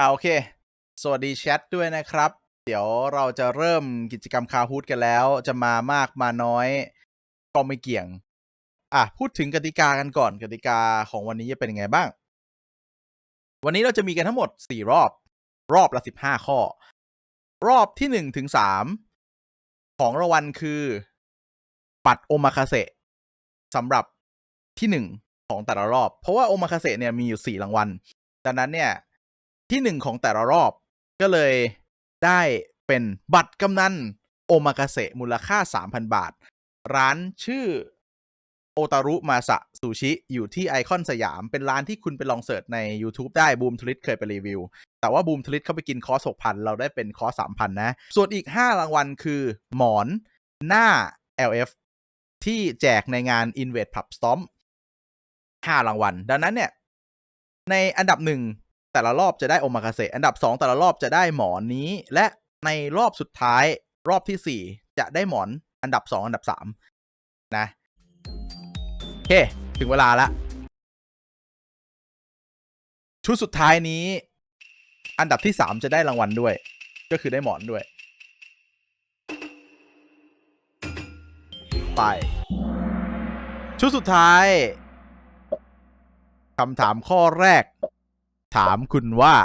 อ่าโอเค สวัสดีแชทด้วยนะครับ เดี๋ยวเราจะเริ่มกิจกรรมคาฮูดกันแล้ว จะมามากมาน้อย ก็ไม่เกี่ยง อะพูดถึงกติกากันก่อนกติกาของวันนี้จะเป็นยังไงบ้าง วันนี้เราจะมีกันทั้งหมด 4 รอบ รอบละ 15 ข้อ รอบที่ 1 ถึง 3 ของรางวัลคือปัดโอมาคาเซสำหรับที่ 1 ของแต่ละรอบ เพราะว่าโอมาคาเซเนี่ยมีอยู่ 4 รางวัลดังนั้นเนี่ย ที่หนึ่งของแต่ละรอบ ก็เลยได้เป็นบัตรกำนันโอมากาเสะมูลค่า 3,000 บาท ร้านชื่อโอตารุมาสะซูชิ อยู่ที่ไอคอนสยาม เป็นร้านที่คุณไปลองเสิร์ชใน YouTube ได้บูมทลิตเคยไปรีวิว แต่ว่าบูมทลิตเข้าไปกินคอร์ส6,000 เราได้เป็นคอส3,000 นะ ส่วนอีก 5 รางวัลคือ หมอน หน้า LF ที่แจกในงาน Invade Pub Stomp 5รางวัล ดังนั้นเนี่ย ในอันดับหนึ่ง แต่ละรอบจะได้โอมากาเสะอันดับสองแต่ละรอบจะได้หมอนนี้ และในรอบสุดท้ายรอบที่สี่จะได้หมอนอันดับสองอันดับสามนะโอเค ถึงเวลาละ ชุดสุดท้ายนี้ อันดับที่สามจะได้รางวัลด้วย ก็คือได้หมอนด้วย ไป ชุดสุดท้ายคำถามข้อแรก ถามคุณว่า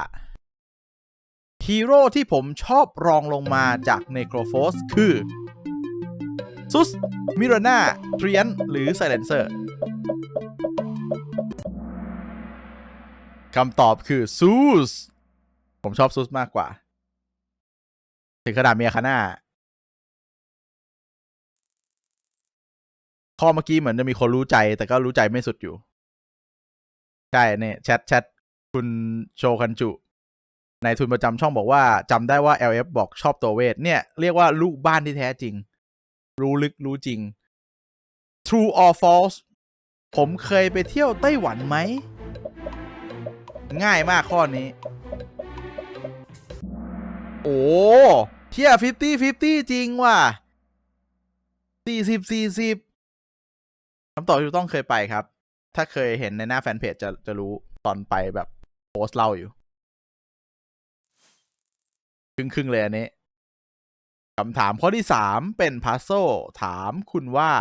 ฮีโร่ที่ผมชอบรองลงมาจากเนโครโฟสคือ ซุส มิราน่าทรีนหรือไซเลนเซอร์คำตอบคือ ซูส ผมชอบซูสมากกว่า ถึงขนาดเมียคาน่าข้อเมื่อกี้เหมือนจะมีคนรู้ใจ แต่ก็รู้ใจไม่สุดอยู่ ใช่เนี่ยแชทแชท คุณโชคันจุในทุนประจำช่องบอกว่าจำได้ว่า LF บอกชอบตัวเวท เนี่ย เรียกว่าลูกบ้านที่แท้จริง รู้ลึกรู้จริง True or false ผมเคยไปเที่ยวไต้หวันไหม ง่ายมากข้อนี้ โอ้เที่ยฟิฟตี้ฟิฟตี้จริงว่ะสี่สิบสี่สิบคำตอบที่ต้องเคยไปครับ ถ้าเคยเห็นในหน้าแฟนเพจจะจะรู้ตอนไปแบบ โพสเล่าอยู่ ครึ่งครึ่งๆเลยอันนี้คำถามข้อที่สามเป็นพัซโซถามคุณว่า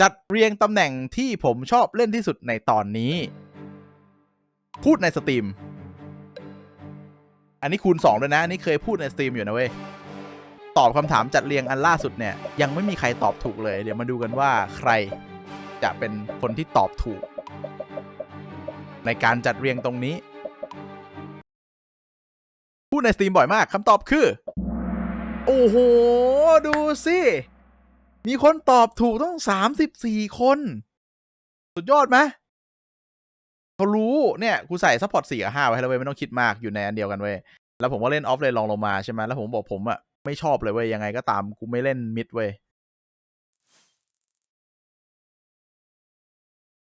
จัดเรียงตำแหน่งที่ผมชอบเล่นที่สุดในตอนนี้ พูดในสตรีม อันนี้คูณสองด้วยนะ อันนี้เคยพูดในสตรีมอยู่นะเว้ย ตอบคำถามจัดเรียงอันล่าสุดเนี่ย ยังไม่มีใครตอบถูกเลย เดี๋ยวมาดูกันว่าใครจะเป็นคนที่ตอบถูก ในการจัดเรียงตรงนี้ พูดในสตรีมบ่อยมากคำตอบคือ โอ้โห ดูสิ มีคนตอบถูกต้องสามสิบสี่คน สุดยอดไหมเขารู้เนี่ยกูใส่ซัพพอร์ตสี่กับห้าไว้แล้วเว้ยไม่ต้องคิดมากอยู่ในอันเดียวกันเว้ยแล้วผมก็เล่นออฟเลนลองลงมาใช่ไหมแล้วผมบอกผมอะไม่ชอบเลยเว้ยยังไงก็ตามกูไม่เล่นมิดเว้ย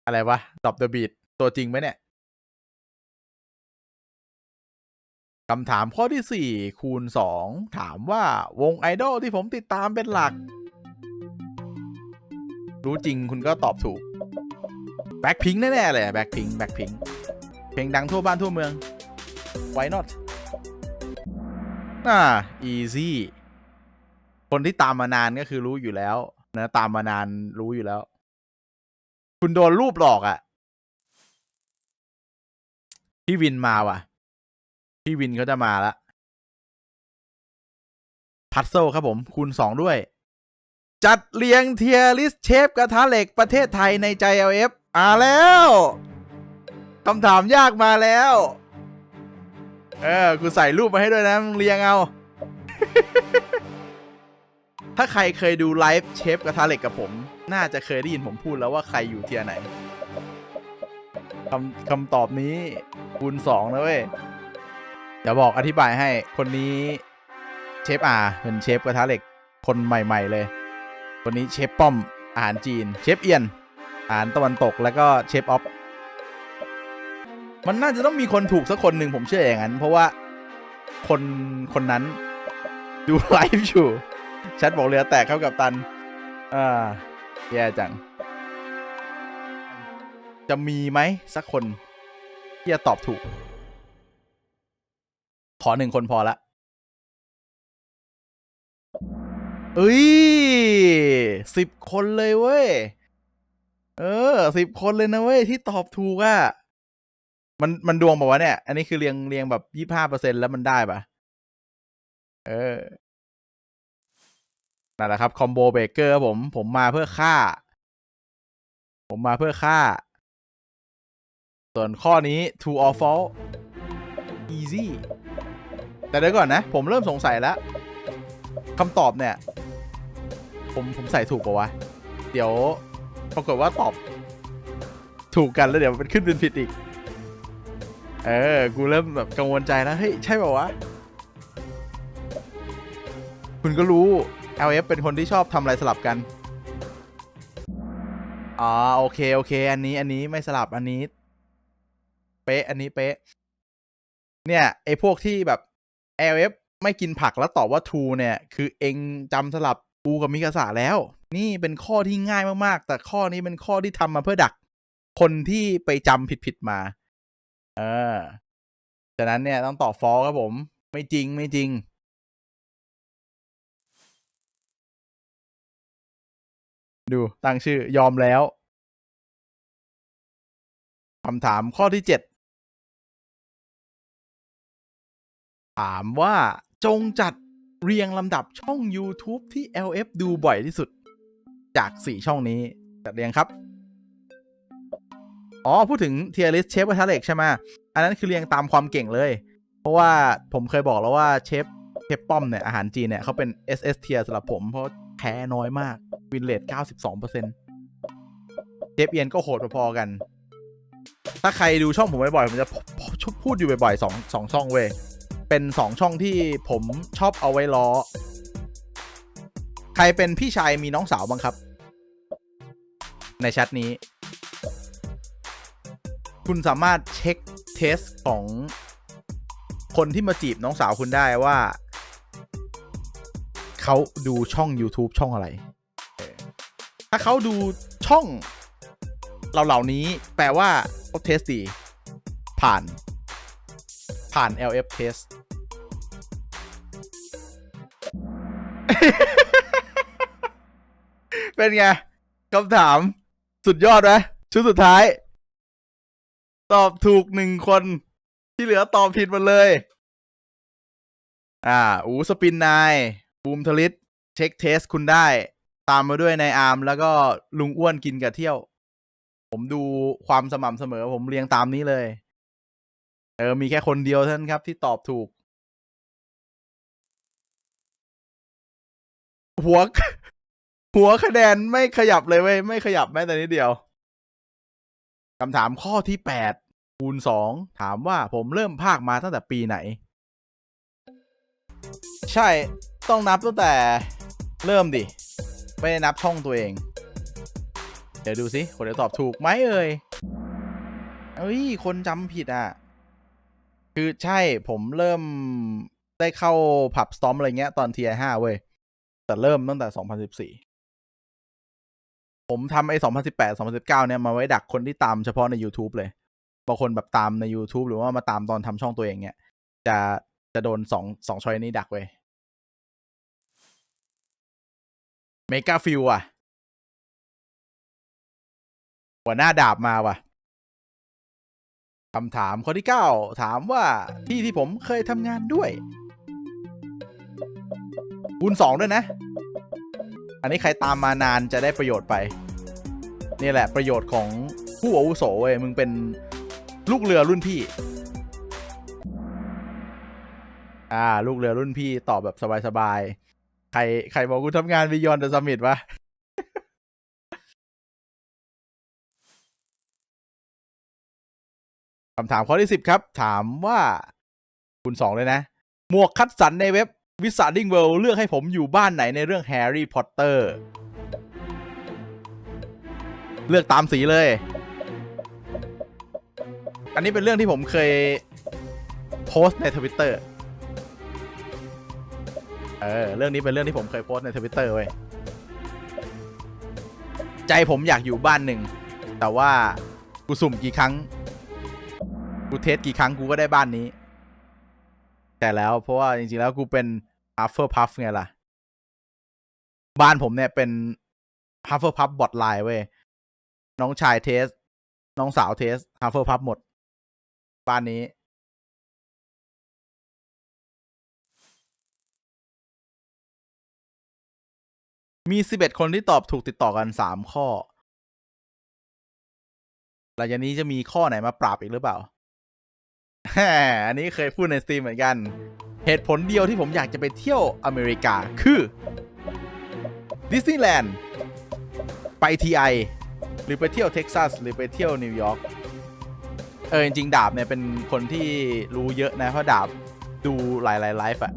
อะไรวะดอบเดอะบีทตัวจริงไหมเนี่ย คำถามข้อที่ 4 คูณ 2 ถามว่าวงไอดอลที่ผมติดตามเป็นหลัก รู้จริงคุณก็ตอบถูกแบ็คพิงแน่ ๆ เลยแบ็คพิงแบ็คพิงเพลงดังทั่วบ้านทั่วเมือง why not อ่า easy คนที่ตามมานานก็คือรู้อยู่แล้ว นะ ตามมานานรู้อยู่แล้ว คุณโดนรูปหลอกอะ่ะ พี่วินมาว่ะ พี่วินเขาจะมาละพัซโซครับผม คูณสองด้วย จัดเรียงเทียริสเชฟกระทะเหล็กประเทศไทยในใจ LF อ่าแล้วคำถามยากมาแล้ว เออกูใส่รูปมาให้ด้วยนะมึงเรียงเอา ถ้าใครเคยดูไลฟ์เชฟกระทะเหล็กกับผม น่าจะเคยได้ยินผมพูดแล้วว่าใครอยู่เทียไหนคำคำตอบนี้คูณสองนะเว้ย เดี๋ยวบอกอธิบายให้คนนี้เชฟอาเป็นเชฟกระทะเหล็กคนใหม่ ๆ เลย คนนี้เชฟป้อมอาหารจีน เชฟเอียนอาหารตะวันตกแล้วก็เชฟออฟมันน่าจะต้องมีคนถูกสักคนหนึ่งผมเชื่ออย่างนั้น เพราะว่าคนคนนั้นดูไลฟ์อยู่แชทบอกเรือแตกเข้ากับตันอ่าแย่จัง จะมีไหมสักคนที่จะตอบถูก ขอหนึ่งคนพอละเอ้ยสิบคนเลยเว้ย เออสิบคนเลยนะเว้ย ที่ตอบถูกอะ่ะมันมันดวงบอกว่าวะเนี่ย อันนี้คือเรียงเรียงแบบยี่ห้าเปอร์เซ็นแล้วมันได้ปะเออนั่นแหละครับคอมโบเบเกอร์ผมผมมาเพื่อฆ่า ผมมาเพื่อฆ่า ส่วนข้อนี้ true or false easy แต่เดี๋ยวก่อนนะ ผมเริ่มสงสัยแล้วคำตอบเนี่ย ผมผมใส่ถูกปะวะ เดี๋ยวปรากฏว่าตอบ ถูกกันแล้วเดี๋ยวมันขึ้นเป็นผิดอีก เออ กูเริ่มแบบกังวลใจแล้ว เฮ้ย ใช่ป่าวะ คุณก็รู้ LF เป็นคนที่ชอบทำอะไรสลับกันอ๋อโอเค โอเค อันนี้อันนี้ไม่สลับอันนี้ เป๊ะ อันนี้เป๊ะ เนี่ยไอ้พวกที่แบบ LF ไม่กินผักแล้วตอบว่า true เนี่ย คือเองจำสลับกูกับมิกาสะแล้ว นี่เป็นข้อที่ง่ายมากๆ แต่ข้อนี้เป็นข้อที่ทำมาเพื่อดัก คนที่ไปจำผิดๆมา เออฉะนั้นเนี่ยต้องตอบฟอลครับผม ไม่จริงไม่จริงดูตั้งชื่อยอมแล้วคำถามข้อที่เจ็ด ถามว่าจงจัดเรียงลำดับช่อง YouTube ที่ LF ดูบ่อยที่สุด จาก 4 ช่องนี้ จัดเรียงครับ อ๋อ พูดถึงเทียริสเชฟกระทเล็กใช่ไหมอันนั้นคือเรียงตามความเก่งเลย เพราะว่าผมเคยบอกแล้วว่าเชฟเชฟป้อมเนี่ย อาหารจีนเนี่ยเขาเป็น SS เทียสำหรับผม เพราะแพ้น้อยมาก วินเลท92%เชฟเอียนก็โหดพอๆกัน ถ้าใครดูช่องผมบ่อยๆผมจะพูพูดอยู่บ่อยๆสองสองช่องเว้ย เป็นสองช่องที่ผมชอบเอาไว้ล้อ ใครเป็นพี่ชายมีน้องสาวบ้างครับ ในแชทนี้ คุณสามารถเช็คเทสของคนที่มาจีบน้องสาวคุณได้ว่า เขาดูช่อง YouTube ช่องอะไร ถ้าเขาดูช่องเราเหล่านี้แปลว่าเขาเทสดีผ่าน ผ่าน LF test เป็นไงคำถามสุดยอดไหมชุดสุดท้าย ตอบถูกหนึ่งคน ที่เหลือตอบผิดหมดเลย อ่า อูสปินนายบูมทลิตเช็คเทสคุณได้ ตามมาด้วยนายอาร์มแล้วก็ลุงอ้วนกินกับเที่ยว ผมดูความสม่ำเสมอ ผมเรียงตามนี้เลย เออ มีแค่คนเดียวเท่านั้นครับ ที่ตอบถูก หัว หัวคะแนนไม่ขยับเลยเว้ย ไม่ขยับแม้แต่นิดเดียวคำถามข้อที่แปดคูณสองถามว่าผมเริ่มภาคมาตั้งแต่ปีไหน ใช่ต้องนับตั้งแต่เริ่มดิ ไม่ได้นับช่องตัวเอง เดี๋ยวดูสิคนจะตอบถูกไหมเอ่ยเอ้ย คนจำผิดอะ คือใช่ผมเริ่มได้เข้าผับสตอมอะไรเงี้ยตอนทีไอห้าเว้ย แต่เริ่มตั้งแต่สองพันสิบสี่ผมทำไอ้สองพันสิบแปดสองพันสิบเก้าเนี่ย มาไว้ดักคนที่ตามเฉพาะใน YouTube เลย บางคนแบบตามใน YouTube หรือว่ามาตามตอนทำช่องตัวเองเนี่ย จะจะโดนสองสองชอยนี้ดักเว้ยเมกาฟิลอะ หัวหน้าดาบมาว่ะ คำถามข้อที่เก้าถามว่าที่ที่ผมเคยทำงานด้วยคูณสองด้วยนะ อันนี้ใครตามมานานจะได้ประโยชน์ไป นี่แหละประโยชน์ของผู้อาวุโสเว้ยมึงเป็นลูกเรือรุ่นพี่ อ่า ลูกเรือรุ่นพี่ตอบแบบสบายๆ ใครใครบอกกูทำงานวิยอนเดอะซัมมิตวะ คำถามข้อที่สิบครับ ถามว่าคุณสองเลยนะ หมวกคัดสรรในเว็บวิส a ดิ้งเวิลเลือกให้ผมอยู่บ้านไหนในเรื่องแฮร์รี่พอตเตอร์เลือกตามสีเลย อันนี้เป็นเรื่องที่ผมเคยโพสต์ในทวิตเตอร์เออ เรื่องนี้เป็นเรื่องที่ผมเคยโพสต์ในทวิตเตอร์เว้ย ใจผมอยากอยู่บ้านหนึ่ง แต่ว่ากูสุ่มกี่ครั้ง กูเทสกี่ครั้งกูก็ได้บ้านนี้ แต่แล้วเพราะว่าจริงๆแล้วกูเป็น Hufflepuff ไงล่ะ บ้านผมเนี่ยเป็น Hufflepuff บอทไลน์เว้ย น้องชายเทส น้องสาวเทส Hufflepuff หมด บ้านนี้ มี11คนที่ตอบถูกติดต่อกัน3ข้อหลังจากนี้จะมีข้อไหนมาปราบอีกหรือเปล่า อันนี้เคยพูดในสตรีมเหมือนกัน เหตุผลเดียวที่ผมอยากจะไปเที่ยวอเมริกาคือดิสนีย์แลนด์ไปทีไอหรือไปเที่ยวเท็กซัสหรือไปเที่ยวนิวยอร์กเออจริงๆดาบเนี่ยเป็นคนที่รู้เยอะนะ เพราะดาบดูหลายๆไลฟ์อะ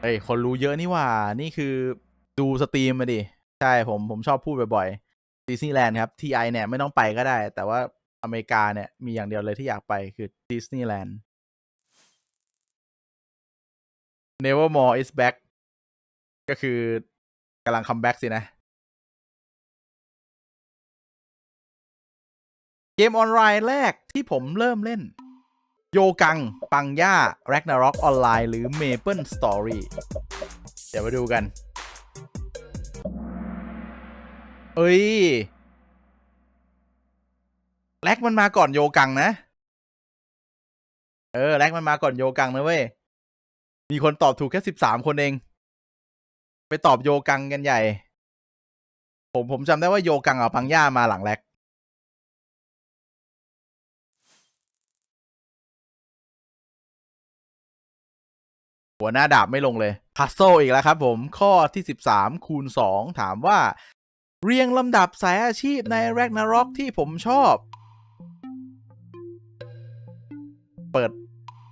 เอ้ยคนรู้เยอะนี่ว่า นี่คือดูสตรีมมาดิ ใช่ผมผมชอบพูดบ่อยๆดิสนีย์แลนด์ครับทีไอเนี่ยไม่ต้องไปก็ได้ แต่ว่า อเมริกาเนี่ย มีอย่างเดียวเลยที่อยากไปคือดิสนีย์แลนด์ Nevermore is back ก็คือกำลังคัมแบ็กสินะ เกมออนไลน์แรกที่ผมเริ่มเล่น โยกัง ปังย่า Ragnarok ออนไลน์หรือ Maple Story เดี๋ยวมาดูกัน เอ้ย แลกมันมาก่อนโยกังนะ เออแลกมันมาก่อนโยกังนะเว้ย มีคนตอบถูกแค่สิบสามคนเอง ไปตอบโยกังกันใหญ่ ผมผมจำได้ว่าโยกังเอาปังย่ามาหลังแรกหัวหน้าดาบไม่ลงเลยพัซโซอีกแล้วครับผมข้อที่ 13 คูณ 2 ถามว่า เรียงลำดับสายอาชีพใน Ragnarok ที่ผมชอบ เปิด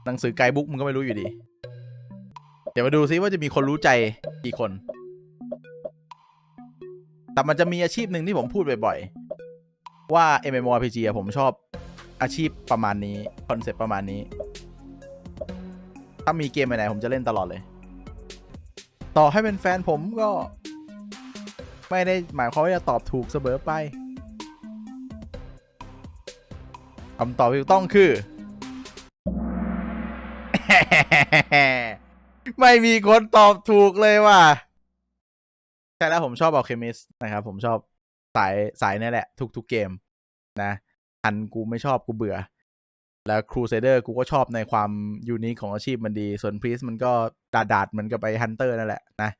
หนังสือไกด์บุ๊กมึงก็ไม่รู้อยู่ดี เดี๋ยวมาดูซิว่าจะมีคนรู้ใจกี่คน แต่มันจะมีอาชีพหนึ่งที่ผมพูดบ่อยๆ ว่า MMORPG ผมชอบอาชีพประมาณนี้ คอนเซ็ปต์ประมาณนี้ ถ้ามีเกมไหนผมจะเล่นตลอดเลย ต่อให้เป็นแฟนผมก็ ไม่ได้หมายความว่าจะตอบถูกเสมอไปคำตอบที่ถูกต้องคือ ไม่มีคนตอบถูกเลยว่ะใช่แล้วผมชอบเอาเคมิสนะครับ ผมชอบสายสายนี่แหละ ทุกๆเกม นะอันกูไม่ชอบกูเบื่อ แล้วครูเซเดอร์กูก็ชอบในความยูนิคของอาชีพมันดี ส่วนพรีสมันก็ดาดาดเหมันก็ไปฮันเตอร์นั่นแหละนะ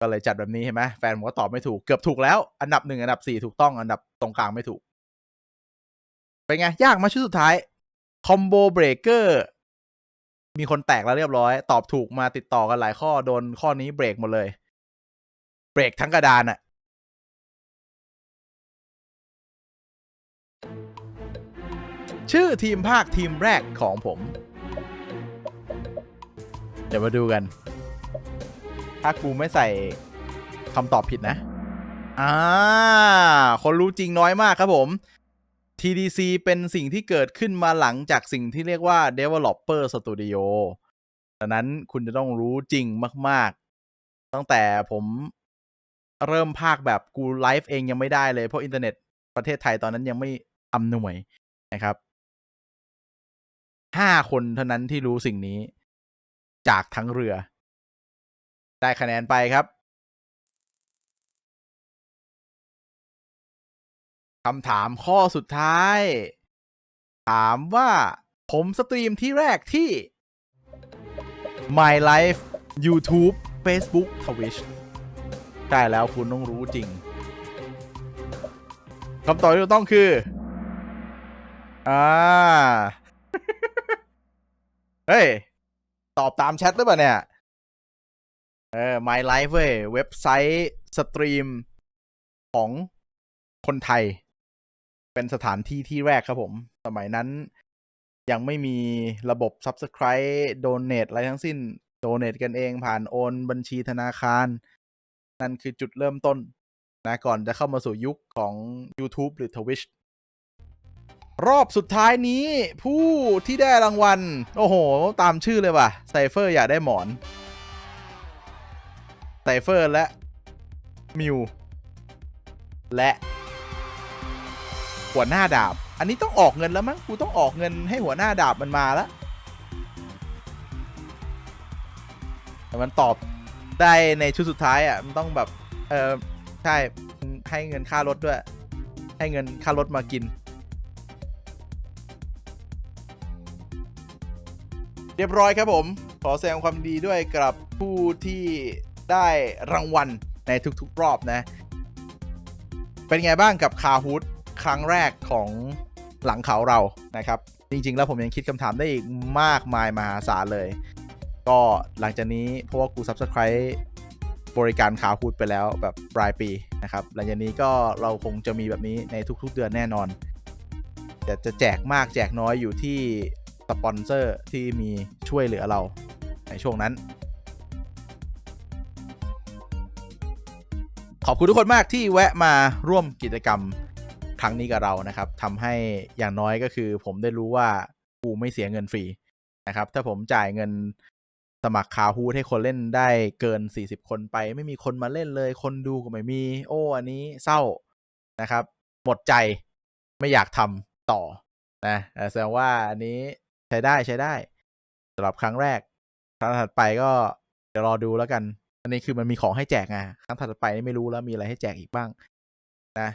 ก็เลยจัดแบบนี้เห็นไหมแฟนผมก็ตอบไม่ถูกเกือบถูกแล้ว อันดับหนึ่งอันดับสี่ถูกต้องอันดับตรงกลางไม่ถูก เป็นไง ยากมาชุดสุดท้ายคอมโบเบรกเกอร์ มีคนแตกแล้วเรียบร้อย ตอบถูกมาติดต่อกันหลายข้อโดนข้อนี้เบรกหมดเลย เบรกทั้งกระดานอะชื่อทีมภาคทีมแรกของผม เดี๋ยวมาดูกัน ถ้ากูไม่ใส่คำตอบผิดนะ อ่า คนรู้จริงน้อยมากครับผม TDC เป็นสิ่งที่เกิดขึ้นมาหลังจากสิ่งที่เรียกว่า Developer Studio ดังนั้นคุณจะต้องรู้จริงมาก ๆ ตั้งแต่ผมเริ่มภาคแบบกูไลฟ์เองยังไม่ได้เลย เพราะอินเทอร์เน็ตประเทศไทยตอนนั้นยังไม่อำนวยนะครับห้าคนเท่านั้นที่รู้สิ่งนี้ จากทั้งเรือ ได้คะแนนไปครับ คำถามข้อสุดท้าย ถามว่าผมสตรีมที่แรกที่ My Life YouTube Facebook Twitch ใช่แล้วคุณต้องรู้จริงคำตอบที่ถูกต้องคือ อ่า เฮ้ย ตอบตามแชทหรือเปล่าเนี่ย เออ My Life เว้ย เว็บไซต์สตรีมของคนไทย เป็นสถานที่ที่แรกครับผม สมัยนั้นยังไม่มีระบบ Subscribe Donate อะไรทั้งสิ้น Donate กันเองผ่านโอนบัญชีธนาคาร นั่นคือจุดเริ่มต้นนะก่อนจะเข้ามาสู่ยุคของ YouTube หรือ Twitch รอบสุดท้ายนี้ผู้ที่ได้รางวัล โอ้โห ตามชื่อเลยว่ะไซเฟอร์อยากได้หมอนไซเฟอร์และมิวและ หัวหน้าดาบ อันนี้ต้องออกเงินแล้วมั้งกูต้องออกเงินให้หัวหน้าดาบมันมาแล้วมันตอบได้ในชุดสุดท้ายอะมันต้องแบบเออใช่ให้เงินค่ารถด้วย ให้เงินค่ารถมากิน เรียบร้อยครับผม ขอแสดงความดีด้วยกับผู้ที่ได้รางวัลในทุกๆรอบนะ เป็นไงบ้างกับคาฮูด ครั้งแรกของหลังเขาเรานะครับ จริง ๆ แล้วผมยังคิดคำถามได้อีกมากมายมหาศาลเลย ก็หลังจากนี้เพราะว่ากู Subscribe บริการคาฮูดไปแล้วแบบปลายปีนะครับ หลังจากนี้ก็เราคงจะมีแบบนี้ในทุก ๆ เดือนแน่นอนแต่จะแจกมากแจกน้อยอยู่ที่สปอนเซอร์ที่มีช่วยเหลือเราในช่วงนั้น ขอบคุณทุกคนมากที่แวะมาร่วมกิจกรรม ครั้งนี้กับเรานะครับทำให้อย่างน้อยก็คือ ผมได้รู้ว่ากูไม่เสียเงินฟรีนะครับ ถ้าผมจ่ายเงินสมัครคาฮูให้คนเล่นได้เกิน 40 คนไป ไม่มีคนมาเล่นเลย คนดูก็ไม่มี โอ้อันนี้เศร้านะครับ หมดใจไม่อยากทำต่อนะแสดงว่าอันนี้ใช้ได้ใช้ได้สำหรับครั้งแรก ครั้งถัดไปก็เดี๋ยวรอดูแล้วกัน อันนี้คือมันมีของให้แจกไงครั้งถัดไปนี่ไม่รู้แล้วมีอะไรให้แจกอีกบ้าง นะ